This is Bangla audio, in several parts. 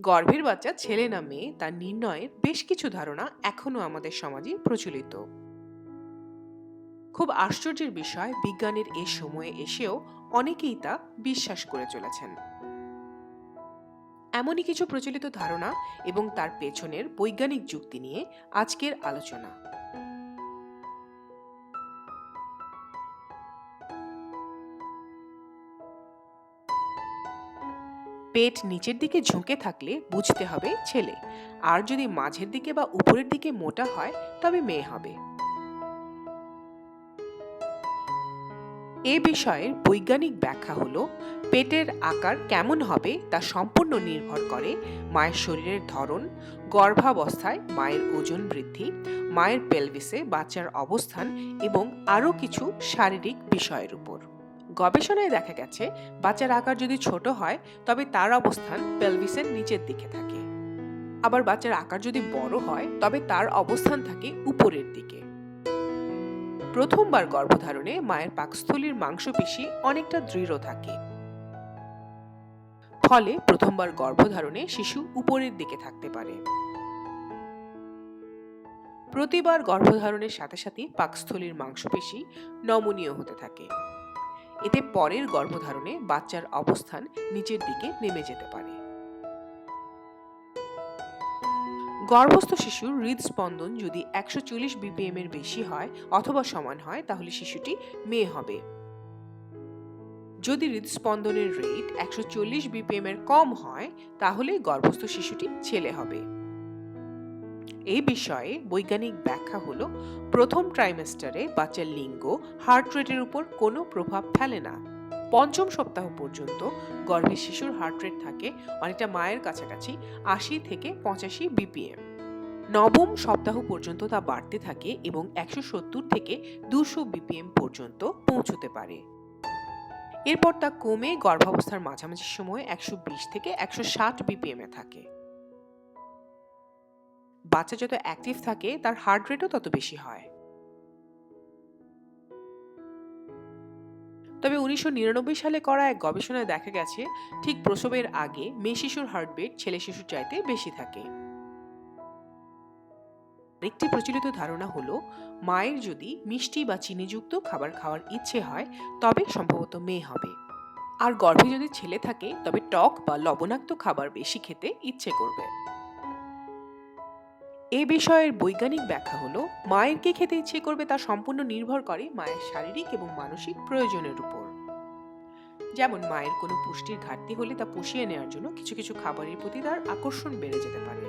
গর্ভের বাচ্চা ছেলে না মেয়ে, তার নির্ণয়ের বেশ কিছু ধারণা এখনও আমাদের সমাজে প্রচলিত। খুব আশ্চর্যের বিষয়, বিজ্ঞানের এ সময়ে এসেও অনেকেই তা বিশ্বাস করে চলেছেন। এমনই কিছু প্রচলিত ধারণা এবং তার পেছনের বৈজ্ঞানিক যুক্তি নিয়ে আজকের আলোচনা। পেট নিচের দিকে ঝুঁকে থাকলে বুঝতে হবে ছেলে। আর যদি মাঝের দিকে বা উপরের দিকে মোটা হয়, তবে মেয়ে হবে। এ বিষয়ের বৈজ্ঞানিক ব্যাখ্যা হলো, পেটের আকার কেমন হবে তা সম্পূর্ণ নির্ভর করে মায়ের শরীরের ধরন, গর্ভাবস্থায় মায়ের ওজন বৃদ্ধি, মায়ের পেলভিসে বাচ্চার অবস্থান এবং আরও কিছু শারীরিক বিষয়ের উপর। গবেষণায় দেখা গেছে, বাচ্চার আকার যদি ছোট হয়, তবে তার অবস্থান পেলভিসের নিচের দিকে থাকে। আবার বাচ্চার আকার যদি বড় হয়, তবে তার অবস্থান থাকে উপরের দিকে। প্রথমবার গর্ভধারণে মায়ের পাকস্থলীর মাংসপেশি অনেকটা দৃঢ় থাকে। ফলে প্রথমবার গর্ভধারণে শিশু উপরের দিকে থাকতে পারে। প্রতিবার গর্ভধারণের সাথে সাথে পাকস্থলীর মাংসপেশি নমনীয় হতে থাকে। এতে পরের গর্ভধারণে বাচ্চার অবস্থান নিচের দিকে নেমে যেতে পারে। গর্ভস্থ শিশুর হৃদস্পন্দন যদি একশো চল্লিশ বিপিএম এর বেশি হয় অথবা সমান হয়, তাহলে শিশুটি মেয়ে হবে। যদি হৃদস্পন্দনের রেট একশো চল্লিশ বিপিএম এর কম হয়, তাহলে গর্ভস্থ শিশুটি ছেলে হবে। এই বিষয়ে বৈজ্ঞানিক ব্যাখ্যা হলো, প্রথম ট্রাইমেস্টারে বাচ্চার লিঙ্গ হার্ট রেটের উপর কোনো প্রভাব ফেলে না। পঞ্চম সপ্তাহ পর্যন্ত গর্ভের শিশুর হার্ট রেট থাকে অনেকটা মায়ের কাছাকাছি, আশি থেকে পঁচাশি বিপিএম নবম সপ্তাহ পর্যন্ত তা বাড়তে থাকে এবং একশো সত্তর থেকে দুশো বিপিএম পর্যন্ত পৌঁছতে পারে। এরপর তা কমে গর্ভাবস্থার মাঝামাঝি সময় একশো বিশ থেকে একশো ষাট বিপিএম এ থাকে। বাচ্চা যত অ্যাক্টিভ থাকে, তার হার্ট রেটও তত বেশি হয়। তবে উনিশশো নিরানব্বই সালে করা এক গবেষণায় দেখা গেছে, ঠিক প্রসবের আগে মেয়ে শিশুর হার্টবিট ছেলে শিশুর চাইতে বেশি থাকে। একটি প্রচলিত ধারণা হলো, মায়ের যদি মিষ্টি বা চিনিযুক্ত খাবার খাওয়ার ইচ্ছে হয়, তবে সম্ভবত মেয়ে হবে। আর গর্ভে যদি ছেলে থাকে, তবে টক বা লবণাক্ত খাবার বেশি খেতে ইচ্ছে করবে। এ বিষয়ের বৈজ্ঞানিক ব্যাখ্যা হলো, মায়ের কে খেতে ইচ্ছে করবে তা সম্পূর্ণ নির্ভর করে মায়ের শারীরিক এবং মানসিক প্রয়োজনের উপর। যেমন মায়ের কোনো পুষ্টির ঘাটতি হলে তা পুষিয়ে নেওয়ার জন্য কিছু কিছু খাবারের প্রতি তার আকর্ষণ বেড়ে যেতে পারে।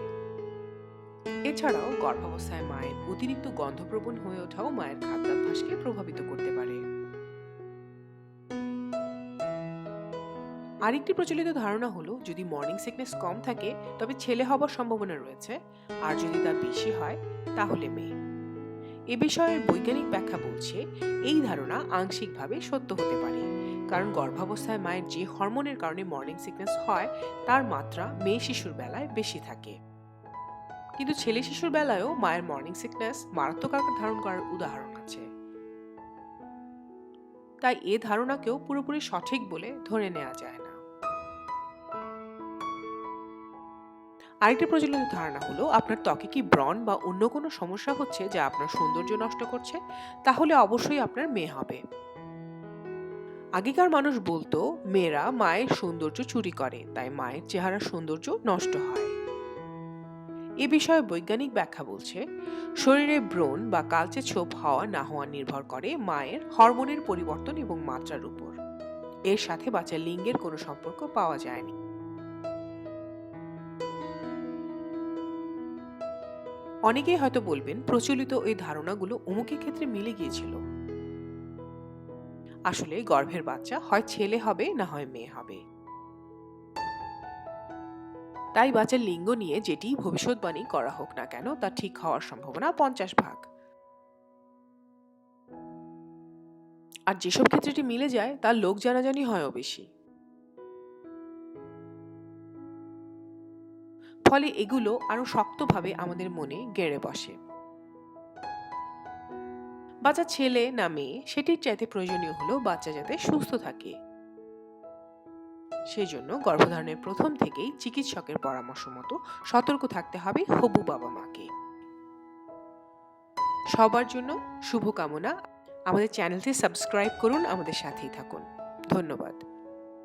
এছাড়াও গর্ভাবস্থায় মায়ের অতিরিক্ত গন্ধপ্রবণ হয়ে ওঠাও মায়ের খাদ্যাভ্যাসকে প্রভাবিত করতে পারে। আরেকটি প্রচলিত ধারণা হলো, যদি মর্নিং সিকনেস কম থাকে, তবে ছেলে হবার সম্ভাবনা রয়েছে। আর যদি তা বেশি হয়, তাহলে মেয়ে। এ বিষয়ের বৈজ্ঞানিক ব্যাখ্যা বলছে, এই ধারণা আংশিকভাবে সত্য হতে পারে। কারণ গর্ভাবস্থায় মায়ের যে হরমোনের কারণে মর্নিং সিকনেস হয়, তার মাত্রা মেয়ে শিশুর বেলায় বেশি থাকে। কিন্তু ছেলে শিশুর বেলায়ও মায়ের মর্নিং সিকনেস মারাত্মক আকার ধারণ করার উদাহরণ আছে। তাই এ ধারণাকেও পুরোপুরি সঠিক বলে ধরে নেওয়া যায়। আরেকটি প্রচলিত ধারণা হলো, আপনার ত্বকে কি ব্রণ বা অন্য কোনো সমস্যা হচ্ছে যা আপনার সৌন্দর্য নষ্ট করছে? তাহলে অবশ্যই আপনার মেয়ে হবে। আগেকার মানুষ বলতো, মেয়েরা মায়ের সৌন্দর্য চুরি করে, তাই মায়ের চেহারার সৌন্দর্য নষ্ট হয়। এ বিষয়ে বৈজ্ঞানিক ব্যাখ্যা বলছে, শরীরে ব্রণ বা কালচে ছোপ হওয়া না হওয়া নির্ভর করে মায়ের হরমোনের পরিবর্তন এবং মাত্রার উপর। এর সাথে বাচ্চার লিঙ্গের কোনো সম্পর্ক পাওয়া যায়নি। অনেকেই হয়তো বলবেন, প্রচলিত ওই ধারণাগুলো অমুকের ক্ষেত্রে মিলে গিয়েছিল। আসলে গর্ভের বাচ্চা হয় ছেলে হবে না হয় মেয়ে হবে। তাই বাচ্চার লিঙ্গ নিয়ে যেটি ভবিষ্যৎবাণী করা হোক না কেন, তা ঠিক হওয়ার সম্ভাবনা পঞ্চাশ ভাগ। আর যেসব ক্ষেত্রে মিলে যায়, তার লোক জানাজানি হয়ও বেশি। ফলে এগুলো আরও শক্তভাবে আমাদের মনে গেড়ে বসে। বাচ্চা ছেলে না মেয়ে, সেটির চাইতে প্রয়োজনীয় হলো বাচ্চা যাতে সুস্থ থাকে। সেজন্য গর্ভধারণের প্রথম থেকেই চিকিৎসকের পরামর্শ মতো সতর্ক থাকতে হবে হবু বাবা মাকে। সবার জন্য শুভকামনা। আমাদের চ্যানেলটি সাবস্ক্রাইব করুন, আমাদের সাথেই থাকুন। ধন্যবাদ।